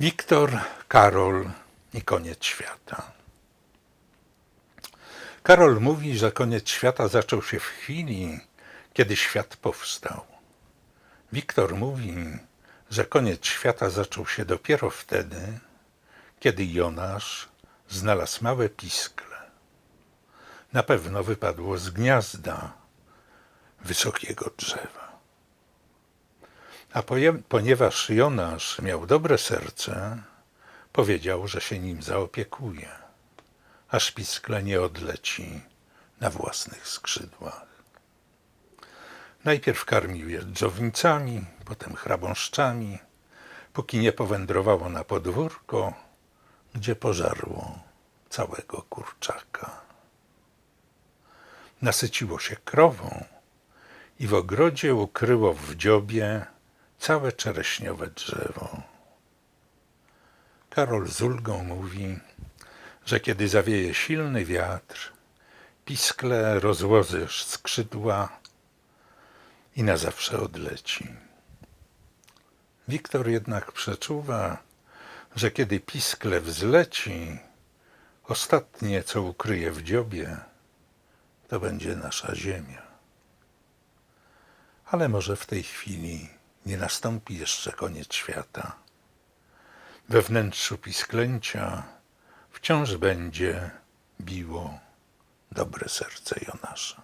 Wiktor, Karol i koniec świata. Karol mówi, że koniec świata zaczął się w chwili, kiedy świat powstał. Wiktor mówi, że koniec świata zaczął się dopiero wtedy, kiedy Jonasz znalazł małe piskle. Na pewno wypadło z gniazda wysokiego drzewa. A ponieważ Jonasz miał dobre serce, powiedział, że się nim zaopiekuje, aż piskle nie odleci na własnych skrzydłach. Najpierw karmił je dżownicami, potem chrabąszczami, póki nie powędrowało na podwórko, gdzie pożarło całego kurczaka. Nasyciło się krową i w ogrodzie ukryło w dziobie całe czereśniowe drzewo. Karol z ulgą mówi, że kiedy zawieje silny wiatr, piskle rozłoży skrzydła i na zawsze odleci. Wiktor jednak przeczuwa, że kiedy piskle wzleci, ostatnie, co ukryje w dziobie, to będzie nasza ziemia. Ale może w tej chwili nie nastąpi jeszcze koniec świata. We wnętrzu pisklęcia wciąż będzie biło dobre serce Jonasza.